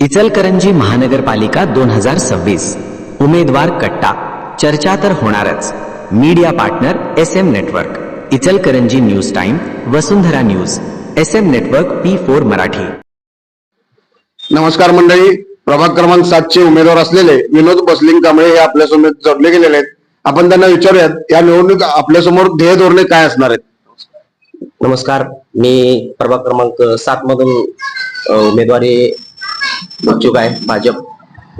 इचलकरंजी महानगरपालिका दोन हजार सव्वीस. उमेदवार कट्टा. चर्चा तर होणारच. Media partner S M network. Ichalkaranji news time Vasundhara news. S M network P four Marathi. नमस्कार मंडळी. प्रभाग क्रमांक सातचे उमेदवार असलेले विनोद बसलिंग कांबळे हे आपल्यासमोर जोडले गेलेले आहेत. आपण त्यांना विचारूयात या निवडणूक आपल्यासमोर ध्येय धोरणे काय असणार आहेत? नमस्कार. मी प्रभाग क्रमांक सात मधून उमेदवारी इच्छुक आहे भाजप.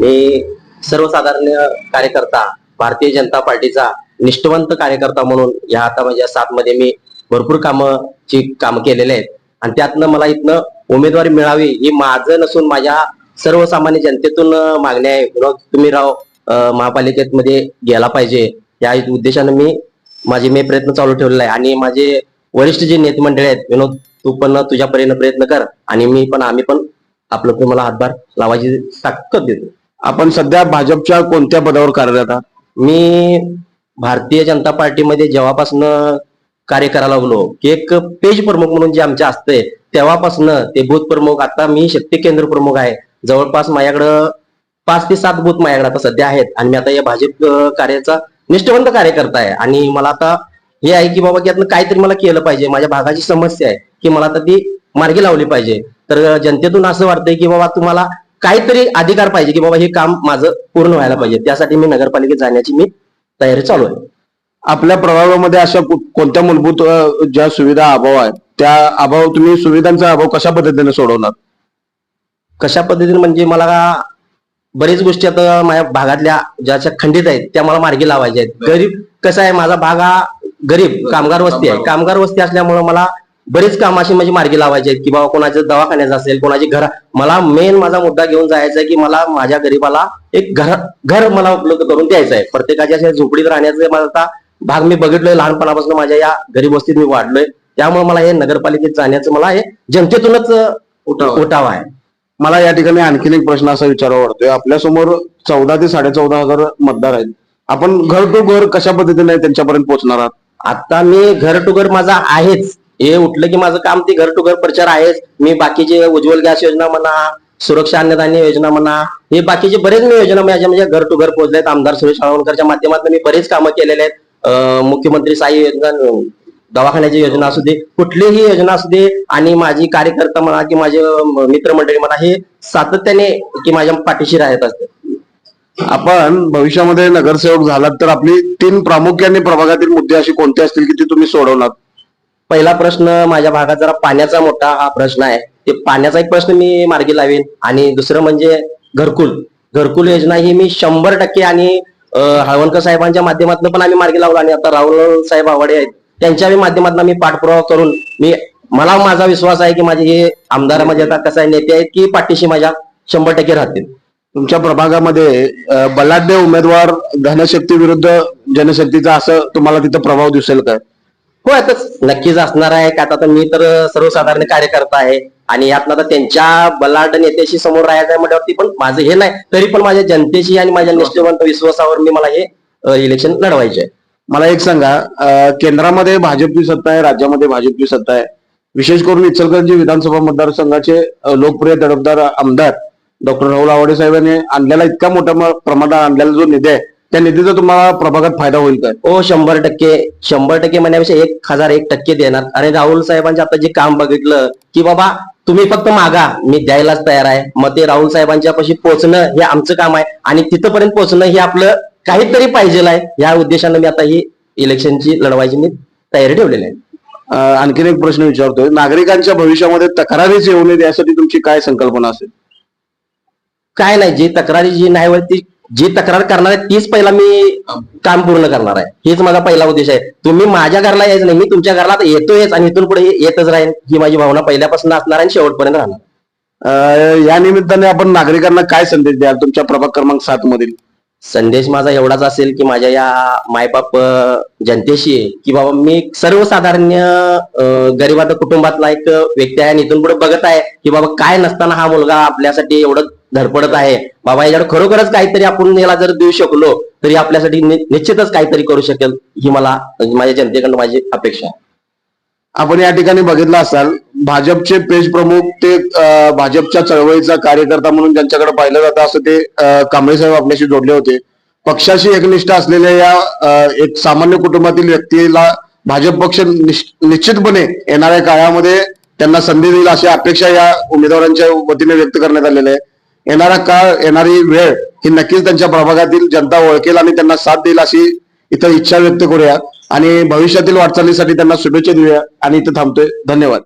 मी सर्वसाधारण कार्यकर्ता भारतीय जनता पार्टीचा निष्ठवंत कार्यकर्ता म्हणून या आता माझ्या सात मध्ये मी भरपूर कामाची काम केलेले आहेत. आणि त्यातनं मला इथनं उमेदवारी मिळावी ही माझं नसून माझ्या सर्वसामान्य जनतेतून मागणी आहे. विनोद तुम्ही राव महापालिकेत मध्ये गेला पाहिजे. या उद्देशानं मी माझे मी प्रयत्न चालू ठेवलेला आहे. आणि माझे वरिष्ठ जे नेते मंडळी आहेत विनोद तू पण तुझ्या परीनं प्रयत्न कर. आणि मी पण आम्ही पण आपलं तुम्हाला हातभार लावायची ताकद देतो. आपण सध्या भाजपच्या कोणत्या पदावर कार्यरत आहात? मी भारतीय जनता पार्टीमध्ये जेव्हापासून कार्य करायला लागलो की एक पेज प्रमुख म्हणून जे आमच्या असते तेव्हापासून ते बूथ प्रमुख आता मी शक्ती केंद्र प्रमुख आहे. जवळपास माझ्याकडं पाच ते सात बूथ माझ्याकडे आता सध्या आहेत आणि मी आता या भाजप कार्याचा निष्ठवंत कार्यकर्ता आहे. आणि मला आता हे आहे की बाबा की यातनं काहीतरी मला केलं पाहिजे. माझ्या भागाची समस्या आहे की मला आता ती मार्गी लावली पाहिजे. तर जनतेतून असं वाटतंय की बाबा तुम्हाला काहीतरी अधिकार पाहिजे की बाबा हे काम माझं पूर्ण व्हायला पाहिजे. त्यासाठी मी नगरपालिकेत जाण्याची मी तयारी चालू आहे. आपल्या प्रभागामध्ये अशा कु- कोणत्या मूलभूत ज्या सुविधा अभाव आहेत त्या अभाव तुम्ही सुविधांचा अभाव कशा पद्धतीने सोडवणार? कशा पद्धतीने म्हणजे मला बरेच गोष्टी आता माझ्या भागातल्या ज्या अशा खंडित आहेत त्या मला मार्गी लावायच्या आहेत. गरीब कसं आहे? माझा भाग हा गरीब कामगार वस्ती आहे. कामगार वस्ती असल्यामुळे मला बरेच काम अशी म्हणजे मार्गी लावायचे आहेत की बाबा कोणाचं दवाखान्याचं असेल कोणाची घर मला मेन माझा मुद्दा घेऊन जायचा आहे की मला माझ्या गरीबाला एक घर घर मला उपलब्ध करून द्यायचं आहे प्रत्येकाच्या अशा झोपडीत राहण्याचं आता भाग मी बघितलोय. लहानपणापासून माझ्या या गरीब वस्तीत मी वाढलोय. त्यामुळे मला हे नगरपालिकेत जाण्याचं मला हे जनतेतूनच उठाव. उठाव आहे. मला या ठिकाणी आणखीन एक प्रश्न असा विचारावा वाटतोय. आपल्यासमोर चौदा ते साडे चौदा हजार मतदार आहेत. आपण घर टू घर कशा पद्धतीने त्यांच्यापर्यंत पोहोचणार आहात? आता मी घर टू घर माझा आहेच. हे उठलं की माझं काम ते घर टू घर प्रचार आहेच. मी बाकीचे उज्ज्वल गॅस योजना म्हणा सुरक्षा अन्नधान्य योजना म्हणा हे बाकीचे बरेच मी योजना माझ्या म्हणजे घर टू घर पोहोचलेत. आमदार सुरेश साळवणकरच्या माध्यमातून मी बरेच कामं केलेले आहेत. मुख्यमंत्री साई योजना दवाखान्याची योजना असू दे कुठलीही योजना असू दे आणि माझी कार्यकर्ता म्हणा की माझे मित्रमंडळी म्हणा हे सातत्याने की माझ्या पाठीशी राहत असते आपण भविष्यामध्ये नगरसेवक झालात तर आपली तीन प्रामुख्याने प्रभागातील मुद्दे असे कोणते असतील की ते तुम्ही सोडवणार? पहिला प्रश्न माझ्या भागात जरा पाण्याचा मोठा हा प्रश्न आहे. ते पाण्याचा एक प्रश्न मी मार्गी लावेन. आणि दुसरं म्हणजे घरकुल. घरकुल योजना ही मी शंभर टक्के आणि हळवणकर साहेबांच्या माध्यमातून पण आम्ही मार्गी लावलो आणि आता राहुल साहेब आवाडे आहेत. त्यांच्या माध्यमातून मी पाठपुरावा करून मी मला माझा विश्वास आहे की माझे हे आमदार म्हणजे आता कसं आहे नेते आहेत की पाठीशी माझ्या शंभर टक्के राहतील. तुमच्या प्रभागामध्ये बलाढ्य उमेदवार धनशक्ती विरुद्ध जनशक्तीचा असं तुम्हाला तिथं प्रभाव दिसेल काय हो आता नक्कीच असणार आहे. का आता मी तर सर्वसाधारण कार्यकर्ता आहे. आणि यातनं आता त्यांच्या बलाढ्य नेत्याशी समोर राहायचं आहे म्हटल्यावरती पण माझं हे नाही तरी पण माझ्या जनतेशी आणि माझ्या निष्ठेवंत विश्वासावर मी मला हे इलेक्शन लढवायचे आहे. मला एक सांगा केंद्रामध्ये भाजपची सत्ता आहे राज्यामध्ये भाजपची सत्ता आहे. विशेष करून इचलकरंजी विधानसभा मतदारसंघाचे लोकप्रिय दडपदार आमदार डॉक्टर राहुल आवाडे साहेबांनी आणलेला इतका मोठ्या प्रमाणात आणलेला जो निधी आहे त्या निधीचा तुम्हाला प्रभागात फायदा होईल काय? हो शंभर टक्के. शंभर टक्के म्हणण्यापेक्षा एक हजार एक टक्के देणार. आणि राहुल साहेबांचे आता जे काम बघितलं की बाबा तुम्ही फक्त मागा मी द्यायलाच तयार आहे. मग ते राहुल साहेबांच्या पाशी पोहोचणं हे आमचं काम आहे. आणि तिथपर्यंत पोहोचणं हे आपलं काहीतरी पाहिजे आहे. या उद्देशानं मी आता ही इलेक्शनची लढवायची मी तयारी ठेवलेली आहे. आणखीन एक प्रश्न विचारतोय. नागरिकांच्या भविष्यामध्ये तक्रारीच येऊ नये यासाठी तुमची काय संकल्पना असेल? काय नाही जी तक्रारी जी नाही ती जी तक्रार करणार आहे तीच पहिला मी काम पूर्ण करणार आहे. हेच माझा पहिला उद्देश आहे. तुम्ही माझ्या घरला यायचं नाही मी तुमच्या घरला येतोयच आणि इथून पुढे येतच राहील ही माझी भावना पहिल्यापासून असणार आणि शेवटपर्यंत राहणार. अ, या निमित्ताने आपण नागरिकांना काय संदेश द्याल? तुमच्या प्रभाग क्रमांक सात मधील. संदेश माझा एवढाच असेल की माझ्या या मायबाप जनतेशी आहे की बाबा मी सर्वसाधारण गरीबात गरिबात कुटुंबातला एक व्यक्ती आहे आणि इथून पुढे बघत आहे की बाबा काय नसताना हा मुलगा आपल्यासाठी एवढं धडपडत आहे. बाबा याच्यावर खरोखरच काहीतरी आपण याला जर देऊ शकलो तरी आपल्यासाठी निश्चितच काहीतरी करू शकेल ही मला म्हणजे माझ्या जनतेकडनं माझी अपेक्षा आहे. आपण या ठिकाणी बघितलं असाल भाजपचे पेज प्रमुख ते भाजपच्या चळवळीचा कार्यकर्ता म्हणून ज्यांच्याकडे पाहिलं जातं असं ते कांबळे साहेब आपल्याशी जोडले होते. पक्षाशी एकनिष्ठ असलेल्या या एक सामान्य कुटुंबातील व्यक्तीला भाजप पक्ष निश्चितपणे येणाऱ्या काळामध्ये त्यांना संधी देईल अशी अपेक्षा या उमेदवारांच्या वतीने व्यक्त करण्यात आलेली आहे. येणारा काळ येणारी वेळ ही नक्कीच त्यांच्या प्रभागातील जनता ओळखेल आणि त्यांना साथ देईल अशी इथं इच्छा व्यक्त करूया. आणि भविष्यातील वाटचालीसाठी त्यांना शुभेच्छा देऊया. आणि इथं थांबतोय. धन्यवाद.